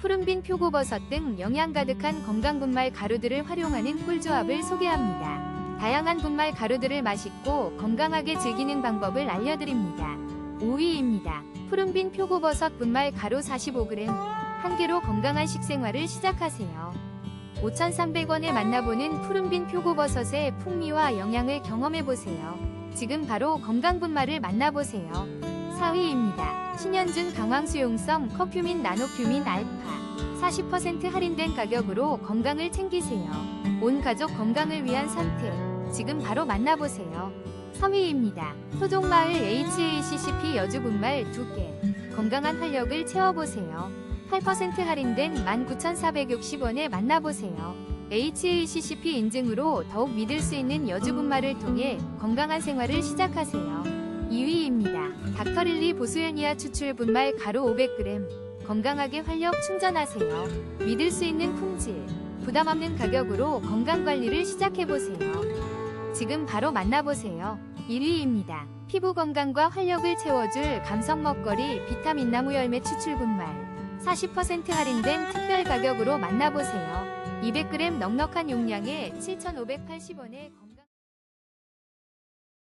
푸른빈 표고버섯 등 영양 가득한 건강 분말 가루들을 활용하는 꿀조합을 소개합니다. 다양한 분말 가루들을 맛있고 건강하게 즐기는 방법을 알려드립니다. 5위입니다. 푸른빈 표고버섯 분말 가루 45g 한 개로 건강한 식생활을 시작하세요. 5,300원에 만나보는 푸른빈 표고버섯의 풍미와 영양을 경험해보세요. 지금 바로 건강 분말을 만나보세요. 4위입니다. 신현준 강황 수용성 커큐민 나노큐민 알파 40% 할인된 가격으로 건강을 챙기세요. 온 가족 건강을 위한 선택. 지금 바로 만나보세요. 3위입니다. 토종마을 HACCP 여주분말 2개. 건강한 활력을 채워보세요. 8% 할인된 19,460원에 만나보세요. HACCP 인증으로 더욱 믿을 수 있는 여주분말을 통해 건강한 생활을 시작하세요. 2위입니다. 닥터릴리 보수연이아 추출 분말 가루 500g. 건강하게 활력 충전하세요. 믿을 수 있는 품질, 부담 없는 가격으로 건강 관리를 시작해보세요. 지금 바로 만나보세요. 1위입니다. 피부 건강과 활력을 채워줄 감성 먹거리 비타민 나무 열매 추출 분말. 40% 할인된 특별 가격으로 만나보세요. 200g 넉넉한 용량에 7,580원에